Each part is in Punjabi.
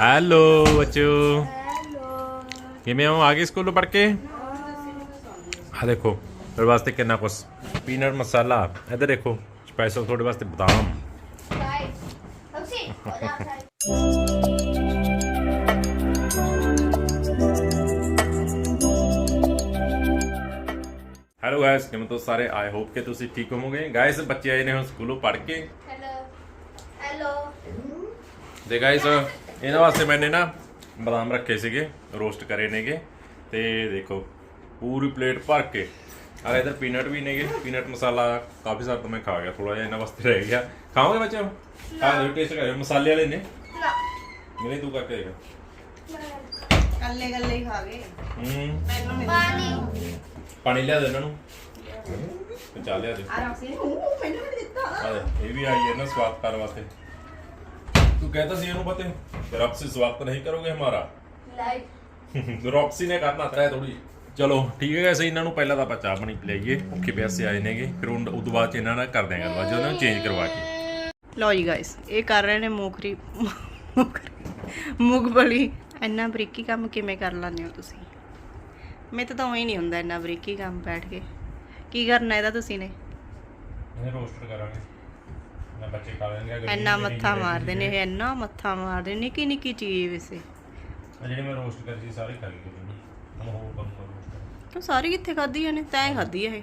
ਹੈਲੋ ਬੱਚੋ। ਕਿਵੇਂ ਹੋ? ਆ ਗਏ ਸਕੂਲੋਂ ਪੜ ਕੇ? ਆ ਦੇਖੋ ਤੁਹਾਡੇ ਵਾਸਤੇ ਕਿੰਨਾ ਕੁਛ। ਪੀਨਟ ਮਸਾਲਾ ਇੱਧਰ ਦੇਖੋ ਸਪੈਸ਼ਲ ਤੁਹਾਡੇ ਵਾਸਤੇ ਬਦਾਮ। ਹੈਲੋ ਗਾਇਸ ਕਿਵੇਂ ਤੋਂ ਸਾਰੇ? ਆਈ ਹੋਪ ਕਿ ਤੁਸੀਂ ਠੀਕ ਹੋਵੋਗੇ। ਗਾਇਸ ਬੱਚੇ ਆਏ ਨੇ ਹੁਣ ਸਕੂਲੋਂ ਪੜ ਕੇ। ਹੈਲੋ ਹੈਲੋ ਤੇ ਗਾਇਸ ਇਹਨਾਂ ਵਾਸਤੇ ਮੈਨੇ ਨਾ ਬਦਾਮ ਰੱਖੇ ਸੀਗੇ ਰੋਸਟ ਕਰੇ ਨੇਗੇ ਤੇ ਦੇਖੋ ਪੂਰੀ ਪਲੇਟ ਭਰ ਕੇ। ਆ ਇਧਰ ਪੀਨਟ ਵੀ ਨੇਗੇ ਪੀਨਟ ਮਸਾਲਾ ਕਾਫੀ ਸਾਰਾ ਤਾਂ ਖਾ ਗਿਆ ਥੋੜਾ ਜਿਹਾ ਇਹਨਾਂ ਵਾਸਤੇ ਰਹਿ ਗਿਆ। ਖਾਓਗੇ ਬੱਚੇ ਆ ਦੇ ਟੇਸਟ ਕਰਿਓ ਮਸਾਲੇ ਵਾਲੇ ਨੇ। ਮੇਰੇ ਤੂੰ ਕਰਕੇ ਦੇਖ। ਕੱਲੇ ਕੱਲੇ ਹੀ ਖਾ ਹੂੰ। ਮੈਨੂੰ ਨਹੀਂ ਪਾਣੀ। ਪਾਣੀ ਲਿਆ ਦੇ ਇਹਨਾਂ ਨੂੰ। ਪਚਾ ਲਿਆ ਦੇ। ਆਰਾਮ ਸੇ ਉਹ ਮੈਨੂੰ ਨਹੀਂ ਦਿੱਤਾ। ਆ ਇਹ ਵੀ ਆਈ ਹੈ ਨਾ ਸਵਾਦ ਕਰਨ ਵਾਸਤੇ। ਤੂੰ ਕਹਿੰਦਾ ਸੀ ਇਹਨੂੰ ਪਤੇ ਫਿਰ ਆਪ ਸੇ ਸਵਾਗਤ ਨਹੀਂ ਕਰੋਗੇ ਹਮਾਰਾ ਲਾਈਕ ਰੌਕਸੀ ਨੇ ਕਰਨਾ ਤਰਾ ਥੋੜੀ ਚਲੋ ਠੀਕ ਹੈ ਸਹੀ ਇਹਨਾਂ ਨੂੰ ਪਹਿਲਾਂ ਤਾਂ ਆਪਾਂ ਚਾਹ ਪਾਣੀ ਪਿਲਾਈਏ ਭੁੱਖੇ ਪਿਆਸੇ ਆਏ ਨੇਗੇ ਫਿਰ ਉਹ ਉਦੋਂ ਬਾਅਦ ਚ ਇਹਨਾਂ ਨਾਲ ਕਰ ਦਿਆਂਗੇ ਗੱਲਬਾਤ ਜਦੋਂ ਇਹਨਾਂ ਨੂੰ ਚੇਂਜ ਕਰਵਾ ਕੇ ਲਓ ਜੀ ਗਾਇਸ ਇਹ ਕਰ ਰਹੇ ਨੇ ਮੂੰਗਰੀ ਮੂੰਗਫਲੀ ਇੰਨਾ ਬਰੀਕੀ ਕੰਮ ਕਿਵੇਂ ਕਰ ਲੈਂਦੇ ਹੋ ਤੁਸੀਂ ਮੈਂ ਤਾਂ ਉਹੀ ਨਹੀਂ ਹੁੰਦਾ ਇੰਨਾ ਬਰੀਕੀ ਕੰਮ ਬੈਠ ਕੇ ਕੀ ਕਰਨਾ ਇਹਦਾ ਤੁਸੀਂ ਨੇ ਇਹਨੇ ਰੋਸਟਰ ਕਰਾਂਗੇ ਬੱਚੇ ਖਾ ਲੈਣਗੇ ਇੰਨਾ ਮੱਥਾ ਮਾਰਦੇ ਨੇ ਇਹ ਇੰਨਾ ਮੱਥਾ ਮਾਰਦੇ ਨਿੱਕੀ ਨਿੱਕੀ ਚੀਜ਼ ਵੈਸੇ। ਜਿਹੜੇ ਮੈਂ ਰੋਸਟ ਕਰੀ ਸੀ ਸਾਰੇ ਖਾ ਗਏ ਹੁਣ ਹੋਰ ਕਰੂੰਗਾ ਰੋਸਟ ਤੂੰ ਸਾਰੀ ਕਿੱਥੇ ਖਾਧੀ ਨੇ ਤੈਂ ਖਾਧੀ ਇਹ।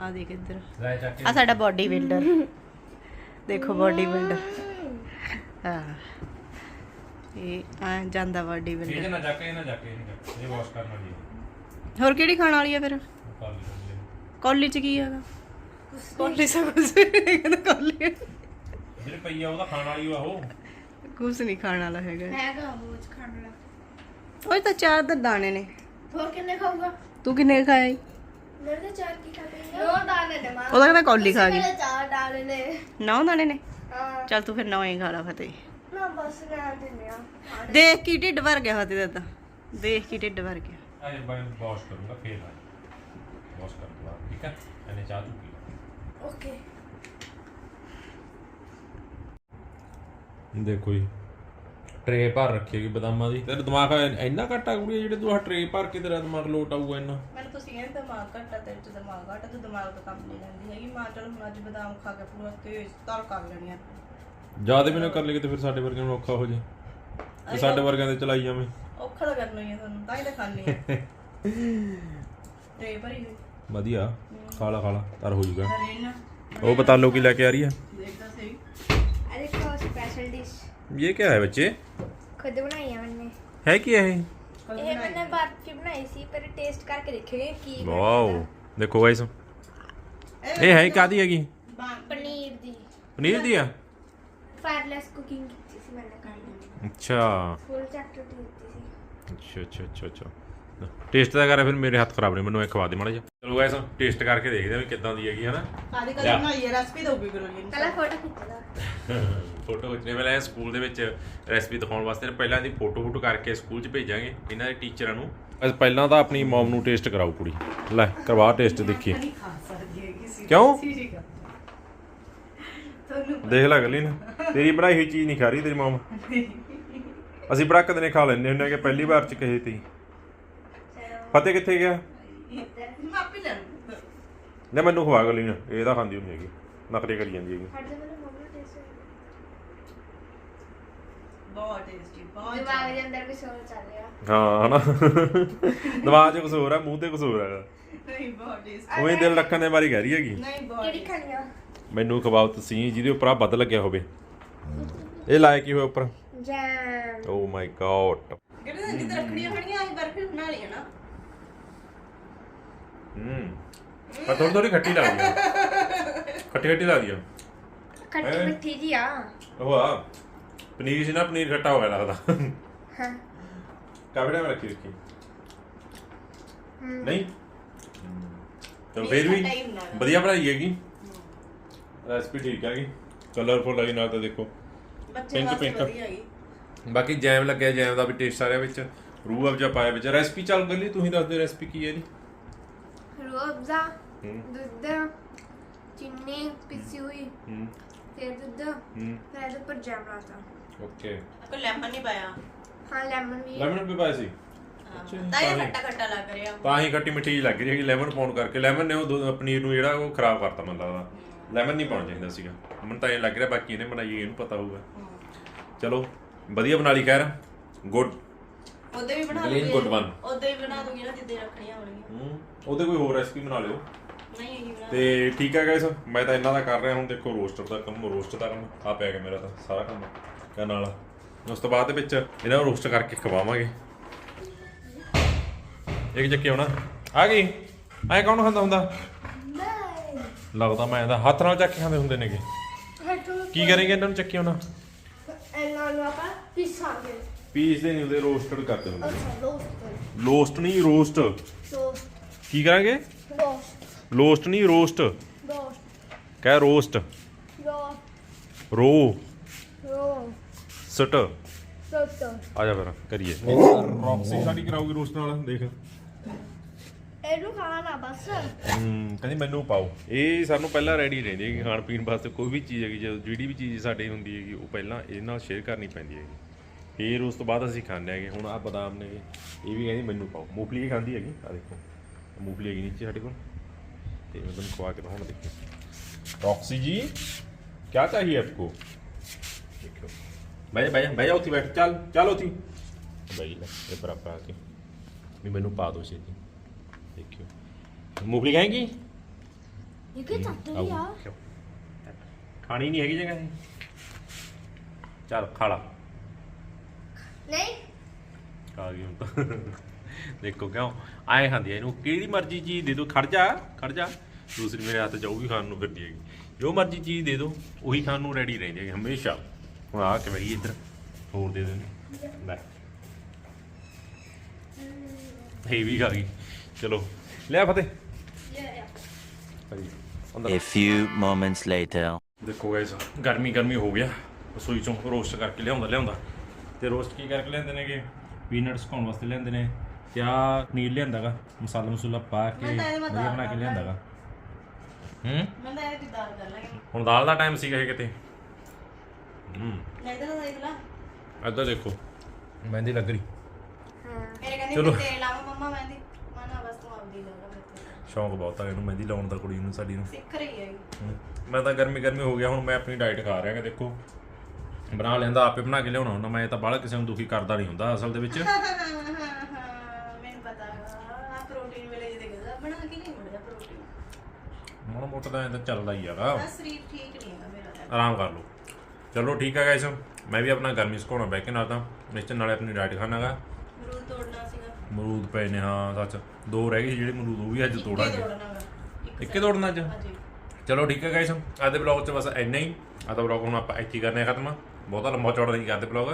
ਆ ਦੇਖ ਇੱਧਰ। ਆ ਸਾਡਾ ਬਾਡੀ ਬਿਲਡਰ ਦੇਖੋ ਬਾਡੀ ਬਿਲਡਰ ਹਾਂ। ਇਹ ਆ ਜਾਂਦਾ ਬਾਡੀ ਬਿਲਡਰ ਇਹ ਨਾ ਜਾ ਕੇ ਨਾ ਜਾ ਕੇ। ਇਹ ਵਾਸ਼ ਕਰਨਾ ਜੀ ਹੋਰ ਕਿਹੜੀ ਖਾਣ ਵਾਲੀ ਆ ਫਿਰ? ਕੌਲੀ ਚ ਕੀ ਹੈਗਾ? ਕੌਲੀ ਸਭ ਕੁਝ ਕਹਿੰਦਾ ਕੌਲੀ ਜਿਹੜੇ ਪਈ ਆ ਉਹਦਾ ਖਾਣ ਵਾਲੀ ਆ ਉਹ। ਕੁਝ ਨਹੀਂ ਖਾਣ ਵਾਲਾ ਹੈਗਾ। ਹੈਗਾ ਮੂੰਹ ਚ ਖਾਣ ਵਾਲਾ। ਉਹ ਤਾਂ ਚਾਰ ਦਾ ਦਾਣੇ ਨੇ। ਹੋਰ ਕਿੰਨੇ ਖਾਊਗਾ? ਤੂੰ ਕਿੰਨੇ ਖਾਇਆ ਈ? ਮੇਰੇ ਤਾਂ ਚਾਰ ਕੀ ਖਾਤੇ ਨੋ ਦਾਣੇ ਨੇ ਮਾਂ। ਉਹਦਾ ਕਹਿੰਦਾ ਕੌਲੀ ਖਾ ਗਈ। ਮੇਰੇ ਚਾਰ ਦਾਣੇ ਨੇ। ਨੌ ਦਾਣੇ ਨੇ? ਹਾਂ। ਚੱਲ ਤੂੰ ਫਿਰ ਨੌ ਹੀ ਖਾ ਲਾ ਫਤਿਹ। ਨਾ ਬਸ ਰਹਿਣ ਦਿੰਦੇ ਆ। ਦੇਖ ਕੀ ਢਿੱਡ ਭਰ ਗਿਆ ਫਤਿਹ ਦਾ ਤਾਂ। ਦੇਖ ਕੀ ਢਿੱਡ ਭਰ ਗਿਆ। ਆਏ ਬਾਈ ਵਾਸ਼ ਕਰੂੰਗਾ ਫੇਰ ਆ ਵਾਸ਼ ਕਰ ਦੂੰਗਾ ਠੀਕ ਹੈ ਇਹਨੇ ਚਾਹ ਤੂੰ ਪੀ ਲੈ। ਓਕੇ ਦੇਖੋ ਜੀ। ਟਰੇ ਭਰ ਰੱਖੀ ਹੈਗੀ ਬਦਾਮਾਂ ਦੀ। ਤੇਰਾ ਦਿਮਾਗ ਇੰਨਾ ਘੱਟ ਆ ਕੁੜੀ ਜਿਹੜੇ ਤੂੰ ਆਹ ਟਰੇ ਭਰ ਕੇ ਤੇਰਾ ਦਿਮਾਗ ਲੋਟ ਆਊਗਾ ਇੰਨਾ। ਮੈਨੂੰ ਤੁਸੀਂ ਇਹ ਦਿਮਾਗ ਘੱਟਾ ਤੇ ਦਿਮਾਗ ਘੱਟਾ ਤੂੰ ਦਿਮਾਗ ਤੋਂ ਕੰਮ ਨਹੀਂ ਲੈਂਦੀ ਹੈਗੀ। ਮਾਂ ਚਲ ਹੁਣ ਅੱਜ ਬਦਾਮ ਖਾ ਕੇ ਪੂਰਾ ਤੇਜ਼ ਤਰ ਕਰ ਲੈਣੀ ਆ। ਜ਼ਿਆਦਾ ਵੀ ਨਾ ਕਰ ਲਈਏ ਤੇ ਫਿਰ ਸਾਡੇ ਵਰਗਿਆਂ ਨੂੰ ਔਖਾ ਹੋ ਜੇ। ਤੇ ਸਾਡੇ ਵਰਗਿਆਂ ਦੇ ਚਲਾਈ ਜਾਵੇਂ। ਔਖਾ ਤਾਂ ਕਰਨਾ ਹੀ ਹੈ ਤੁਹਾਨੂੰ ਤਾਂ ਹੀ ਤਾਂ ਖਾਣੀ ਹੈ ਤੇ ਭਰੀ ਹੋਈ। ਵਧੀਆ। ਖਾਲਾ ਖਾਲਾ ਤਰ ਹੋ ਜੂਗਾ। ਉਹ ਪਤਾ ਲੋ ਕੀ ਲੈ ਕੇ ਆ। ਰਹੀ ਹੈ अरे तो स्पेशल डिश ਇਹ ਕੀ ਬੱਚੇ? खुद बनाई ਹੈ ਕੀ ਹੈ ਇਹ ये मैंने बात की बनाई सी पर टेस्ट करके देखेंगे ਵਾਓ ਦੇਖੋ ਗਾਇਸ ਇਹ ਹੈ ਕਾਦੀ ਹੈਗੀ? पनीर दी ਪਨੀਰ ਦੀ ਆ? फायरलेस कुकिंग की थी मैंने कल ਅੱਛਾ। फुल चैप्टर दी ਅੱਛਾ ਅੱਛਾ ਅੱਛਾ ਟੇਸਟ ਤਾਂ ਕਰ ਫਿਰ ਮੇਰੇ ਖਵਾ ਦੇ ਮਾੜਾ ਜਿਹਾ। ਚਲੋ ਗਾਇਸ ਟੇਸਟ ਕਰਕੇ ਦੇਖਦੇ ਆ ਵੀ ਕਿੱਦਾਂ ਦੀ ਹੈਗੀ ਹਨਾ? ਕਾਦੀ ਲਿਆ। ਕਦੀ ਬਣਾਈ ਹੈ ਰੈਸਪੀ ਦੋਗੇ ਕਰੋ ਜੀ ਪਹਿਲਾਂ ਫੋਟੋ ਖਿੱਚਦਾ ਫੋਟੋ ਖਿੱਚਣੇ ਵੇਲੇ ਸਕੂਲ ਦੇ ਵਿੱਚ ਰੈਸਪੀ ਦਿਖਾਉਣ ਵਾਸਤੇ ਪਹਿਲਾਂ ਦੀ ਫੋਟੋ ਫੋਟੋ ਕਰਕੇ ਸਕੂਲ 'ਚ ਭੇਜਾਂਗੇ ਇਹਨਾਂ ਦੇ ਟੀਚਰਾਂ ਨੂੰ। ਅਸੀਂ ਪਹਿਲਾਂ ਤਾਂ ਆਪਣੀ ਮਮ ਨੂੰ ਟੇਸਟ ਕਰਾਓ ਕੁੜੀ। ਲੈ ਕਰਵਾ ਟੇਸਟ ਦੇਖੀਏ। ਨਹੀਂ ਖਾ ਸਕਦੀ ਹੈ ਕਿਸੇ ਕਿਉਂ? ਦੇਖ ਲੈ ਗਲੀ ਨੇ। ਤੇਰੀ ਬਣਾਈ ਹੋਈ ਚੀਜ਼ ਨਹੀਂ ਖਾ ਰਹੀ ਤੇਰੀ ਮਮ ਅਸੀਂ ਬੜਾ ਕਦੇ ਨੇ ਖਾ ਲੈਂਦੇ ਹੁੰਦੇ ਕਿ ਪਹਿਲੀ ਵਾਰ ਚ ਕਹੇ ਤੀ। ਫਤਿਹ ਕਿੱਥੇ ਗਿਆ? ਮੈਂ ਆਪੇ ਲੈ ਲੂੰ ਲੈ ਮੈਨੂੰ ਖਵਾ ਗਲੀ ਨੇ ਇਹ ਤਾਂ ਖਾਂਦੀ ਹੁੰਦੀ ਹੈਗੀ ਨਖਰੇ ਕਰੀ ਜਾਂਦੀ ਹੈਗੀ। ਹਟ ਜਾ ਮੈਨੂੰ ਮੰਮਾ ਟੇਸਟ ਬਹੁਤ ਟੇਸਟੀ ਬਹੁਤ ਦਿਮਾਗ ਦੇ ਅੰਦਰ ਵੀ ਸੋਚ ਚੱਲ ਰਿਹਾ। ਹਾਂ ਹਨਾ। ਦਿਮਾਗ 'ਚ ਕਸੂਰ ਆ ਮੂੰਹ ਤੇ ਕਸੂਰ ਹੈਗਾ। ਨਹੀਂ ਬਹੁਤ ਟੇਸਟੀ ਉਹੀ ਦਿਲ ਰੱਖਣ ਦੇ ਬਾਰੇ ਕਹਿ ਰਹੀ ਹੈਗੀ। ਨਹੀਂ ਬਹੁਤ ਕਿਹੜੀ ਖਾਣੀ ਆ? ਮੈਨੂੰ ਖਵਾਓ ਤੁਸੀਂ ਜਿਹਦੇ ਉੱਪਰ ਆ ਬੱਦ ਲੱਗਿਆ ਹੋਵੇ। ਇਹ ਲਾਇਆ ਕੀ ਹੋਇਆ ਉੱਪਰ। ਜੈਮ। ਓ ਮਾਈ ਗॉड ਕਿਹੜੇ ਦਿਨ ਜਿੱਦ ਰੱਖੜੀਆਂ ਖੜੀਆਂ ਅਸੀਂ ਬਰਫੀ ਬਣਾ ਲਈ ਹੈ ਨਾ। ਹੂੰ। ਪਰ ਥੋੜੀ ਥੋੜੀ ਖੱਟੀ ਲੱਗਦੀ ਆ। ਖੱਟੀ ਖੱਟੀ ਲੱਗਦੀ ਆ। ਖੱਟੀ ਹੈਂ? ਮਿੱਠੀ ਜੀ ਆ। ਉਹ ਆ। ਪਨੀਰ ਸੀ ਨਾ ਪਨੀਰ ਖੱਟਾ ਹੋਇਆ ਲੱਗਦਾ। ਹਾਂ। ਕਾਫੀ ਟਾਈਮ ਰੱਖੀ ਰੱਖੀ? ਹਮ। ਨਹੀਂ? ਤਾਂ ਫਿਰ ਵੀ ਖੱਟਾ ਹੀ ਹੁੰਦਾ ਹੈਗਾ। ਵਧੀਆ ਬਣਾਈ ਹੈਗੀ। ਰੈਸਪੀ ਠੀਕ ਹੈਗੀ। ਕਲਰਫੁਲ ਹੈਗੀ ਨਾਲ ਤਾਂ ਦੇਖੋ। ਬੱਚੇ Pink, ਵਾਸਤੇ pink. ਵਧੀਆ ਹੈਗੀ। ਬਾਕੀ ਜੈਮ ਲੱਗਿਆ ਜੈਮ ਦਾ ਵੀ ਟੇਸਟ ਸਾਰਿਆਂ ਵਿੱਚ। ਰੂਹ ਅਫਜਾ ਪਾਇਆ ਵਿੱਚ। ਰੈਸਪੀ ਚੱਲ ਗੱਲੀ ਤੁਸੀਂ ਦੱਸ ਦਿਓ ਰੈਸਪੀ ਕੀ ਹੈ ਇਹਦੀ? ਰੂਅਬਜ਼ਾ ਹੂੰ। ਦੁੱਧ ਚੀਨੀ ਪਿਸੀ ਹੋਈ ਹੂੰ। ਫਿਰ ਦੁੱਧ ਹੂੰ। ਫਿਰ ਇਹਦੇ ਉੱਪਰ ਜੈਮ ਲਾਤਾ। ਓਕੇ। ਕੋਈ ਲੈਮਨ ਨਹੀਂ ਪਾਇਆ? ਹਾਂ ਲੈਮਨ ਵੀ ਲੈਮਨ ਵੀ ਪਾਇਆ ਸੀ? ਤਾਂ ਇਹ ਖੱਟਾ ਖੱਟਾ ਲੱਗ ਰਿਹਾ। ਤਾਂ ਹੀ ਖੱਟੀ ਮਿੱਠੀ ਜਿਹੀ ਲੱਗ ਰਹੀ ਹੈਗੀ ਲੈਮਨ ਪਾਉਣ ਕਰਕੇ। ਲੈਮਨ ਨੇ ਉਹ ਦੁੱਧ- ਪਨੀਰ ਨੂੰ ਜਿਹੜਾ ਉਹ ਖਰਾਬ ਕਰਤਾ ਮੈਨੂੰ ਲੱਗਦਾ। ਲੈਮਨ ਨਹੀਂ ਪਾਉਣਾ ਚਾਹੀਦਾ ਸੀਗਾ। ਮੈਨੂੰ ਤਾਂ ਇਹ ਲੱਗ ਰਿਹਾ ਬਾਕੀ ਇਹਨੇ ਬਣਾਈ ਇਹਨੂੰ ਪਤਾ ਹੋਊਗਾ। ਚਲੋ ਵਧੀਆ ਬਣਾ ਲਈ ਖੈਰ। ਗੁੱਡ ਉਹਦੇ ਵੀ ਬਣਾ Clean good one. ਉਹਦੇ ਵੀ ਬਣਾ ਦੂੰਗੀ ਨਾ ਜਿੱਦੇ ਰੱਖਣੀਆਂ ਹੋਣਗੀਆਂ। ਉਹਦੇ ਕੋਈ ਹੋਰ ਰੈਸਪੀ ਬਣਾ ਲਿਓ। ਨਹੀਂ ਇਹੀ ਬਣਾ ਤੇ ਠੀਕ ਹੈ ਗਾਇਸ ਮੈਂ ਤਾਂ ਇਹਨਾਂ ਦਾ ਕਰ ਰਿਹਾ ਹੁਣ ਦੇਖੋ ਰੋਸਟਰ ਦਾ ਕੰਮ ਰੋਸਟ ਦਾ ਕੰਮ ਆ ਪਿਆ ਗਿਆ ਮੇਰਾ ਤਾਂ ਸਾਰਾ ਕੰਮ। ਕਰਨ ਨਾਲ? ਉਸ ਤੋਂ ਬਾਅਦ ਦੇ ਵਿੱਚ ਇਹਨਾਂ ਨੂੰ ਰੋਸਟ ਕਰਕੇ ਖਵਾਵਾਂਗੇ। ਇੱਕ ਚੱਕੀ ਆਉਣਾ। ਆ ਗਈ। ਐ ਕੌਣ ਖਾਂਦਾ ਹੁੰਦਾ? ਲੱਗਦਾ ਮੈਂ ਇਹਦਾ। ਹੱਥ ਨਾਲ ਚੱਕ ਕੇ ਖਾਂਦੇ ਹੁੰਦੇ ਨੇਗੇ। ਕੀ ਕਰੇਂਗੇ ਇਹਨਾਂ ਨੂੰ ਚੱਕੀ ਆਉਣਾ ਇਹਨਾਂ ਨੂੰ ਆਪਾਂ ਪਿਸਾਂਗੇ ਪੀਸਦੇ ਨਹੀਂ ਹੁੰਦੇ ਰੋਸਟਡ ਕਰਦੇ ਹੁੰਦੇ ਅੱਛਾ ਰੋਸਟ ਲੋਸਟ ਨਹੀਂ ਰੋਸਟ। ਰੋਸਟ। ਕੀ ਕਰਾਂਗੇ? ਰੋਸਟ। ਲੋਸਟ ਨਹੀਂ ਰੋਸਟ। ਰੋਸਟ। ਕਹਿ ਰੋਸਟ। ਰੋਸਟ। ਰੋ। ਰੋ। ਸਟ। ਸੋਟੋ। ਆ ਜਾ ਫਿਰ ਕਰੀਏ। ਰੌਕਸੀ ਸਾਡੀ ਕਰਾਉਗੀ ਰੋਸਟ ਨਾਲ ਦੇਖ। ਇਹਨੂੰ ਖਾਣਾ ਬਸ। ਹੂੰ ਕਹਿੰਦੀ ਮੈਨੂੰ ਪਾਓ। ਇਹ ਸਾਨੂੰ ਪਹਿਲਾਂ ਰੈਡੀ ਰਹਿੰਦੀ ਹੈ ਕਿ ਖਾਣ ਪੀਣ ਵਾਸਤੇ ਕੋਈ ਵੀ ਚੀਜ਼ ਹੈਗੀ ਜਦੋਂ ਜਿਹੜੀ ਵੀ ਚੀਜ਼ ਸਾਡੇ ਹੁੰਦੀ ਹੈਗੀ ਉਹ ਪਹਿਲਾਂ ਇਹ ਨਾਲ ਸ਼ੇਅਰ ਕਰਨੀ ਪੈਂਦੀ ਹੈਗੀ। ਫਿਰ ਉਸ ਤੋਂ ਬਾਅਦ ਅਸੀਂ ਖਾਂਦੇ ਹੈਗੇ ਹੁਣ ਆ ਬਦਾਮ ਨੇ ਇਹ ਵੀ ਕਹਿੰਦੀ ਮੈਨੂੰ ਪਾਓ। ਮੂੰਗਫਲੀ ਖਾਂਦੀ ਹੈਗੀ ਆ ਦੇਖੋ। ਮੂੰਗਫਲੀ ਹੈਗੀ ਨੀਚੇ ਸਾਡੇ ਕੋਲ। ਤੇ ਮੈਂ ਤੁਹਾਨੂੰ ਖਵਾ ਕੇ ਦਿਖਾਉਣਾ ਦੇਖੋ। ਰੌਕਸੀ ਜੀ ਕੀ ਚਾਹੀਏ ਆਪਕੋ? ਦੇਖੋ ਬਹਿ ਜਾ ਬਹਿ ਜਾ ਬਹਿ ਜਾ ਉੱਥੇ ਬੈਠ ਚੱਲ ਚੱਲ ਉੱਥੇ। ਬਈ ਲੈ ਇਹ ਬਰਾਬਰ ਆ ਕੇ। ਵੀ ਮੈਨੂੰ ਪਾ ਦਿਓ ਛੇਤੀ। ਦੇਖਿਓ। ਮੂੰਗਫਲੀ ਖਾਏਗੀ? ਇਹ ਕੀ ਆ ਨਹੀਂ। ਲਾ ਖਾ ਗਈ ਹੁਣ ਤਾਂ। ਦੇਖੋ ਕਿਉਂ ਆਏ ਖਾਂਦੀ ਆ ਇਹਨੂੰ ਕਿਹੜੀ ਮਰਜ਼ੀ ਚੀਜ਼ ਦੇ ਦਿਓ ਖੜ ਜਾ ਖੜ ਜਾ। ਦੂਸਰੀ ਮੇਰੇ ਹੱਥ ਜਾਊਗੀ ਖਾਣ ਨੂੰ ਫਿਰਦੀ ਹੈਗੀ। ਜੋ ਮਰਜ਼ੀ ਚੀਜ਼ ਦੇ ਦਿਓ ਉਹੀ ਖਾਣ ਨੂੰ ਰੈਡੀ ਰਹਿੰਦੀ ਹੈਗੀ ਹਮੇਸ਼ਾ। ਹੁਣ ਆ ਕੇ ਬਈ ਇੱਧਰ? ਹੋਰ ਦੇ ਦੇਣੀ। ਲੈ। ਇਹ ਵੀ ਖਾ ਗਈ। ਚਲੋ ਲਿਆ ਫਤਿਹ। ਹਾਂਜੀ ਅੰਦਰ A few moments later. ਦੇਖੋ ਗਾਇਸ ਗਰਮੀ ਗਰਮੀ ਹੋ ਗਿਆ। ਰਸੋਈ ਚੋਂ ਰੋਸਟ ਕਰਕੇ ਲਿਆਉਂਦਾ ਲਿਆਉਂਦਾ। ਤੇ ਰੋਸਟ ਕੀ ਕਰਕੇ ਲਿਆਉਂਦੇ ਨੇਗੇ? ਪੀਨਟਸ ਖਾਣ ਵਾਸਤੇ ਲਿਆਉਂਦੇ ਨੇ ਤੇ ਆ ਪਨੀਰ ਲਿਆਂਦਾਗਾ ਮਸਾਲਾ ਮਸੂਲਾ ਪਾ ਕੇ ਵਧੀਆ ਬਣਾ ਕੇ ਲਿਆਂਦਾਗਾ। ਹੂੰ? ਮੈਂ ਤਾਂ ਇਹ ਦੀ ਦਾਲ ਕਰ ਲਾਂਗੀ। ਹੁਣ ਦਾਲ ਦਾ ਟਾਈਮ ਸੀਗਾ ਇਹ ਕਿਤੇ। ਹੂੰ। ਦੇਖ ਲਾ। ਇੱਧਰ ਦੇਖੋ ਮਹਿੰਦੀ ਲੱਗ ਰਹੀ। ਮੇਰੇ ਕਹਿੰਦੀ ਚਲੋ। ਲਾਵਾਂ ਮੰਮਾ ਮਹਿੰਦੀ। ਬਸ ਤੂੰ ਆਪਦੀ। ਸ਼ੌਂਕ ਬਹੁਤ ਆ ਇਹਨੂੰ ਮਹਿੰਦੀ ਲਾਉਣ ਦਾ ਕੁੜੀ ਨੂੰ ਸਾਡੀ ਨੂੰ। ਸਿੱਖ ਰਹੀ ਹੈ ਹੂੰ। ਮੈਂ ਤਾਂ ਗਰਮੀ ਗਰਮੀ ਹੋ ਗਿਆ ਹੁਣ ਮੈਂ ਆਪਣੀ ਡਾਈਟ ਖਾ ਰਿਹਾ ਕਿ ਦੇਖੋ। ਬਣਾ ਲੈਂਦਾ ਆਪੇ ਬਣਾ ਕੇ ਲਿਆਉਣਾ ਹੁੰਦਾ ਮੈਂ ਤਾਂ ਬਾਹਲਾ ਕਿਸੇ ਨੂੰ ਦੁਖੀ ਕਰਦਾ ਨਹੀਂ ਹੁੰਦਾ ਅਸਲ ਦੇ ਵਿੱਚ। ਮੈਨੂੰ ਪਤਾ ਆ ਪ੍ਰੋਟੀਨ ਵੇਲੇ ਜਿਹਦੇ ਕਹਿੰਦਾ ਬਣਾ ਕੇ ਨਹੀਂ ਮਿਲਦਾ ਪ੍ਰੋਟੀਨ। ਮਾੜਾ ਮੋਟਾ ਤਾਂ ਇਹ ਤਾਂ ਚੱਲਦਾ ਹੀ ਹੈਗਾ ਆ ਸਰੀਰ ਠੀਕ ਨਹੀਂ ਹੈਗਾ ਮੇਰਾ ਤਾਂ। ਆਰਾਮ ਕਰ ਲਓ। ਚਲੋ ਠੀਕ ਹੈ ਗਾਇਸ ਮੈਂ ਵੀ ਆਪਣਾ ਗਰਮੀ ਸੁਕਾਉਣਾ ਬੈ ਕੇ ਨਾਲ ਤਾਂ ਨਿਸ਼ਚਿਤ ਨਾਲੇ ਆਪਣੀ ਡਾਈਟ ਖਾਣਾਗਾ। ਅਮਰੂਦ ਤੋੜਨਾ ਸੀਗਾ। ਮਰੂਦ ਪਏ ਨੇ ਹਾਂ ਸੱਚ। ਦੋ ਰਹਿ ਗਏ ਸੀ ਜਿਹੜੇ ਮਰੂਦ ਉਹ ਵੀ ਅੱਜ ਤੋੜਾਂਗੇ। ਇੱਕੇ ਤੋੜਨਾ ਅੱਜ? ਹਾਂਜੀ। ਚਲੋ ਠੀਕ ਹੈ ਗਾਇਸ ਅੱਜ ਦੇ ਬਲੌਗ 'ਚ ਬਸ ਇੰਨਾ ਹੀ। ਅੱਜ ਦਾ ਬਲੌਗ ਹੁਣ ਆਪਾਂ ਇੱਥੇ ਹੀ ਕਰਨੇ ਆ ਖਤਮ। ਬਹੁਤਾ ਲੰਬਾ ਚੌੜਾ ਨਹੀਂ ਕਰਦੇ ਬਲੌਗ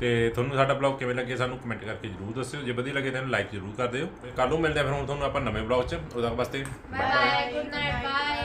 ਤੇ ਤੁਹਾਨੂੰ ਸਾਡਾ ਬਲੌਗ ਕਿਵੇਂ ਲੱਗੇ ਸਾਨੂੰ ਕਮੈਂਟ ਕਰਕੇ ਜਰੂਰ ਦੱਸਿਓ। ਜੇ ਵਧੀਆ ਲੱਗੇ ਤਾਂ ਲਾਈਕ ਜਰੂਰ ਕਰ ਦਿਓ। ਤੇ ਕੱਲ ਨੂੰ ਮਿਲਦੇ ਆ ਫਿਰ ਹੁਣ ਤੁਹਾਨੂੰ ਆਪਾਂ ਨਵੇਂ ਬਲੌਗ 'ਚ। ਉਦੋਂ ਤੱਕ ਵਾਸਤੇ ਬਾਏ ਗੁੱਡ ਨਾਈਟ ਬਾਏ